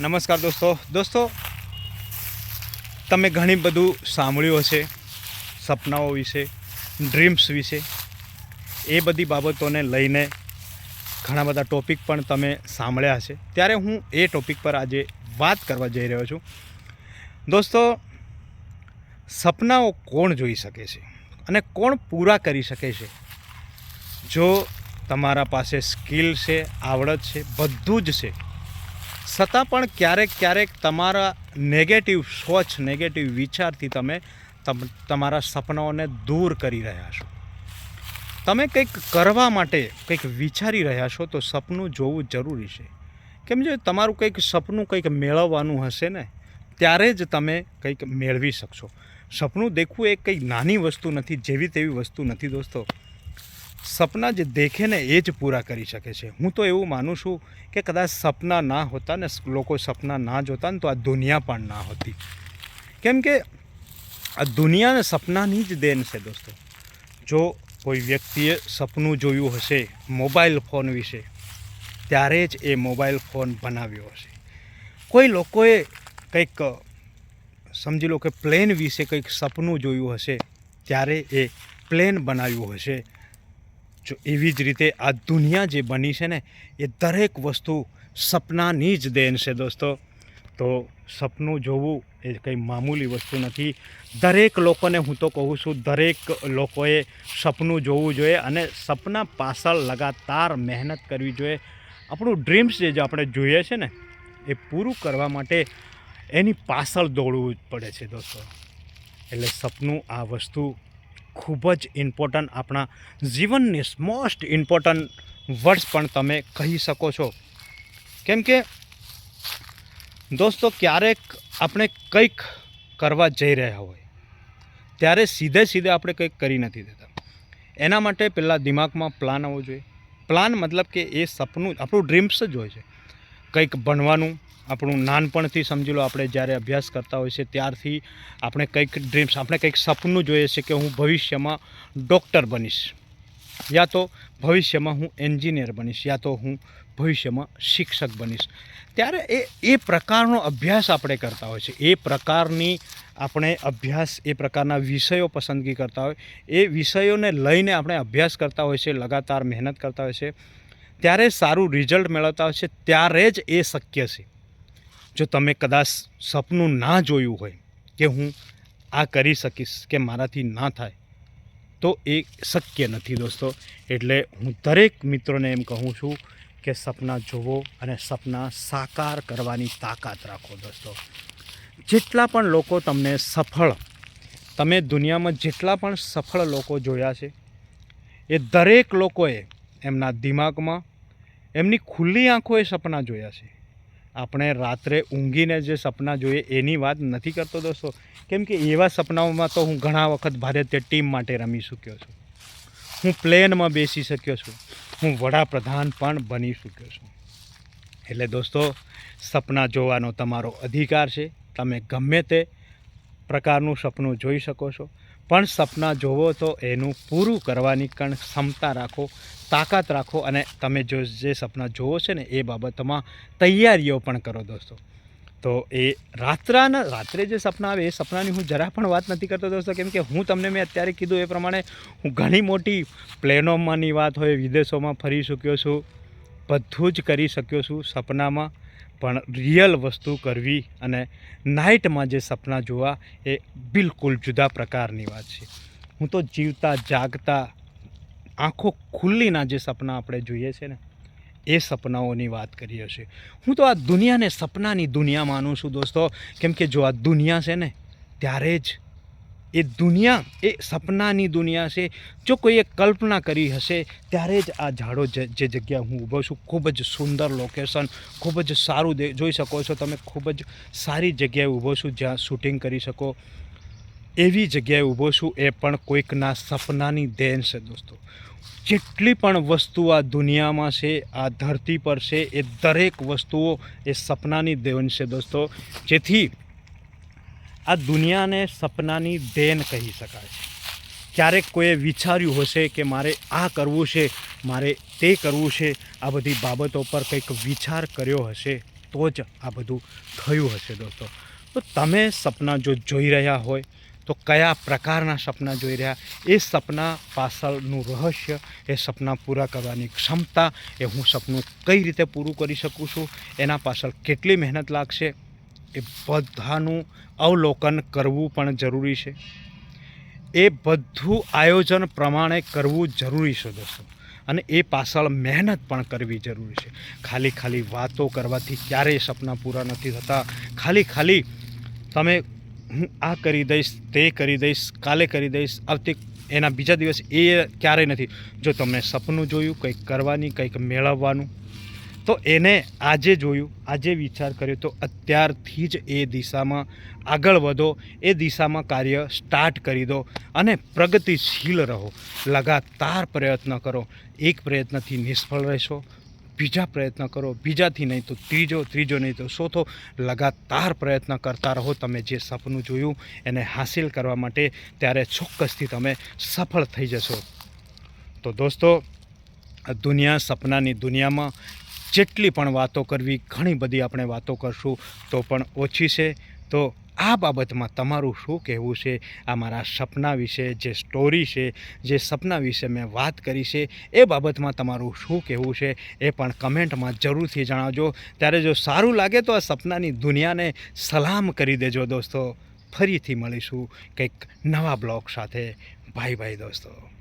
નમસ્કાર દોસ્તો. દોસ્તો, તમે ઘણી બધું સાંભળ્યું હશે, સપનાઓ વિશે ડ્રીમ્સ વિશે. એ બધી બાબતોને લઈને ઘણા બધા ટોપિક પણ તમે સાંભળ્યા હશે. ત્યારે હું એ ટોપિક પર આજે વાત કરવા જઈ રહ્યો છું. દોસ્તો, સપનાઓ કોણ જોઈ શકે છે અને કોણ પૂરા કરી શકે છે? જો તમારા પાસે સ્કિલ છે, આવડત છે, બધું જ છે છતાં પણ ક્યારેક ક્યારેક તમારા નેગેટિવ સોચ નેગેટિવ વિચારથી તમે તમ- તમારા સપનાઓને દૂર કરી રહ્યા છો. તમે કંઈક કરવા માટે કંઈક વિચારી રહ્યા છો તો સપનું જોવું જરૂરી છે. કેમ જો તમારું કંઈક સપનું કંઈક મેળવવાનું હશે ને, ત્યારે જ તમે કંઈક મેળવી શકશો. સપનું દેખવું એ કંઈ નાની વસ્તુ નથી, જેવી તેવી વસ્તુ નથી દોસ્તો. સપના જે દેખે ને એ જ પૂરા કરી શકે છે. હું તો એવું માનું છું કે કદાચ સપના ના હોતા ને લોકો સપના ના જોતા ને તો આ દુનિયા પણ ના હોતી. કેમ કે આ દુનિયાને સપનાની જ દેન છે દોસ્તો. જો કોઈ વ્યક્તિએ સપનું જોયું હશે મોબાઈલ ફોન વિશે, ત્યારે જ એ મોબાઈલ ફોન બનાવ્યો હશે. કોઈ લોકોએ કંઈક, સમજી લો કે પ્લેન વિશે કંઈક સપનું જોયું હશે, ત્યારે એ પ્લેન બનાવ્યું હશે. જો એવી જ રીતે આ દુનિયા જે બની છે ને, એ દરેક વસ્તુ સપનાની જ દેન છે દોસ્તો. તો સપનું જોવું એ કંઈ મામૂલી વસ્તુ નથી. દરેક લોકોને હું તો કહું છું, દરેક લોકોએ સપનું જોવું જોઈએ અને સપના પાછળ લગાતાર મહેનત કરવી જોઈએ. આપણું ડ્રીમ્સ જે આપણે જોઈએ છે ને, એ પૂરું કરવા માટે એની પાછળ દોડવું જ પડે છે દોસ્તો. એટલે સપનું આ વસ્તુ ખૂબ જ ઇમ્પોર્ટન્ટ આપણા જીવનની મોસ્ટ ઇમ્પોર્ટન્ટ વર્ડ્સ પણ તમે કહી શકો છો. કેમ કે, દોસ્તો, ક્યારેક આપણે કંઈક કરવા જઈ રહ્યા હોય, ત્યારે સીધે સીધે આપણે કંઈક કરી નથી દેતા. એના માટે પહેલાં દિમાગમાં પ્લાન આવવો જોઈએ. પ્લાન મતલબ કે એ સપનું, આપણું ડ્રીમ્સ જ હોય છે. કંઈક ભણવાનું આપણું નાનપણથી સમજી લો, આપણે જ્યારે અભ્યાસ કરતા હોય છે, ત્યારથી આપણે કંઈક ડ્રીમ્સ આપણે કંઈક સપનું જોઈએ છે કે હું ભવિષ્યમાં ડૉક્ટર બનીશ. યા તો ભવિષ્યમાં હું એન્જિનિયર બનીશ, યા તો હું ભવિષ્યમાં શિક્ષક બનીશ. ત્યારે એ એ પ્રકારનો અભ્યાસ આપણે કરતા હોય છે. એ પ્રકારની આપણે અભ્યાસ, એ પ્રકારના વિષયો પસંદગી કરતા હોય. એ વિષયોને લઈને આપણે અભ્યાસ કરતા હોય છે, લગાતાર મહેનત કરતા હોય છે. ત્યારે સારું રિઝલ્ટ મેળવતા હોય છે, ત્યારે જ એ શક્ય છે. જો તમે કદાચ સપનું ના જોયું હોય કે હું આ કરી શકીશ કે મારાથી ના થાય, તો એ શક્ય નથી દોસ્તો. એટલે હું દરેક મિત્રોને એમ કહું છું કે સપના જોવો અને સપના સાકાર કરવાની તાકાત રાખો દોસ્તો. જેટલા પણ લોકો તમને સફળ, તમે દુનિયામાં જેટલા પણ સફળ લોકો જોયા છે, એ દરેક લોકોએ એમના દિમાગમાં, એમની ખુલ્લી આંખોએ સપના જોયા છે. આપણે રાત્રે ઊંઘીને જે સપના જોઈએ એની વાત નથી કરતો દોસ્તો. કેમ કે એવા સપનાઓમાં તો હું ઘણા વખત ભારતીય ટીમ માટે રમી ચૂક્યો છું. હું પ્લેનમાં બેસી શક્યો છું. હું વડાપ્રધાન પણ બની ચૂક્યો છું. એટલે દોસ્તો, સપના જોવાનો તમારો અધિકાર છે. તમે ગમે તે પ્રકારનું સપનું જોઈ શકો છો. પણ સપના જોવો તો એનું પૂરું કરવાની પણ ક્ષમતા રાખો, તાકાત રાખો અને તમે જો જે સપના જોવો છે ને એ બાબતમાં તૈયારીઓ પણ કરો દોસ્તો. તો એ રાત્રાના, રાત્રે જે સપના આવે એ સપનાની હું જરા પણ વાત નથી કરતો દોસ્તો, કેમ કે હું તમને મેં અત્યારે કીધું એ પ્રમાણે હું ઘણી મોટી પ્લેનોમાંની વાત હોય, વિદેશોમાં ફરી શક્યો છું, બધું જ કરી શક્યો છું સપનામાં. પણ રિયલ વસ્તુ કરવી અને નાઇટમાં જે સપના જોવા એ બિલકુલ જુદા પ્રકારની વાત છે. હું તો જીવતા, જાગતા, આંખો ખુલ્લીના જે સપના આપણે જોઈએ છે ને, એ સપનાઓની વાત કરીએ છીએ. હું તો આ દુનિયાને સપનાની દુનિયા માનું છું દોસ્તો. કેમ કે જો આ દુનિયા છે ને, ત્યારે જ એ દુનિયા, એ સપનાની દુનિયા છે. જો કોઈએ કલ્પના કરી હશે, ત્યારે જ આ ઝાડો જે જગ્યા હું ઊભો છું, ખૂબ જ સુંદર લોકેશન ખૂબ જ સારું જોઈ શકો છો તમે, ખૂબ જ સારી જગ્યાએ ઊભો છું જ્યાં શૂટિંગ કરી શકો. એવી જગ્યાએ ઊભો છું એ પણ કોઈકના સપનાની દેન છે દોસ્તો. જેટલી પણ વસ્તુ આ દુનિયામાં છે, આ ધરતી પર છે, એ દરેક વસ્તુઓ એ સપનાની દેન છે દોસ્તો. જેથી આ દુનિયાને સપનાની દેન કહી શકાય ક્યારેક કોઈએ વિચાર્યું હશે કે મારે આ કરવું છે, મારે તે કરવું છે, આ બધી બાબતો પર કંઈક વિચાર કર્યો હશે, તો જ આ બધું થયું હશે દોસ્તો. તો તમે સપના જો જોઈ રહ્યા હોય, તો કયા પ્રકારના સપના જોઈ રહ્યા? એ સપના પાછળનું રહસ્ય, એ સપના પૂરા કરવાની ક્ષમતા, એ હું સપનું કઈ રીતે પૂરું કરી શકું છું? એના પાછળ કેટલી મહેનત લાગશે? એ બધાનું અવલોકન કરવું પણ જરૂરી છે. એ બધું આયોજન પ્રમાણે કરવું જરૂરી છે દોસ્તો. અને એ પાછળ મહેનત પણ કરવી જરૂરી છે. ખાલી ખાલી વાતો કરવાથી ક્યારેય સપના પૂરા નથી થતા. ખાલી ખાલી તમે હું આ કરી દઈશ, તે કરી દઈશ, કાલે કરી દઈશ, આવતી એના બીજા દિવસ એ ક્યારેય નથી. જો તમે સપનું જોયું, કંઈક કરવાની, કંઈક મેળવવાનું તો એને આજે જોયું, આજે વિચાર કર્યો. તો અત્યારથી જ એ દિશામાં આગળ વધો, એ દિશામાં કાર્ય સ્ટાર્ટ કરી દો અને પ્રગતિશીલ રહો. લગાતાર પ્રયત્ન કરો. એક પ્રયત્નથી નિષ્ફળ રહેશો, બીજા પ્રયત્ન કરો. બીજાથી નહીં તો ત્રીજો ત્રીજો નહીં તો ચોથો. લગાતાર પ્રયત્ન કરતા રહો. તમે જે સપનું જોયું એને હાસિલ કરવા માટે ત્યારે ચોક્કસથી તમે સફળ થઈ જશો. તો દોસ્તો દુનિયા સપનાની દુનિયામાં જેટલી પણ વાતો કરવી, ઘણી બધી આપણે વાતો કરશું તો પણ ઓછી છે. તો આ બાબતમાં તમારું શું કહેવું છે? આ મારા સપના વિશે જે સ્ટોરી છે, જે સપના વિશે મેં વાત કરી છે, એ બાબતમાં તમારું શું કહેવું છે એ પણ કમેન્ટમાં જરૂરથી જણાવજો. ત્યારે જો સારું લાગે તો આ સપનાની દુનિયાને સલામ કરી દેજો દોસ્તો. ફરીથી મળીશું કંઈક નવા બ્લોગ સાથે. બાય બાય દોસ્તો.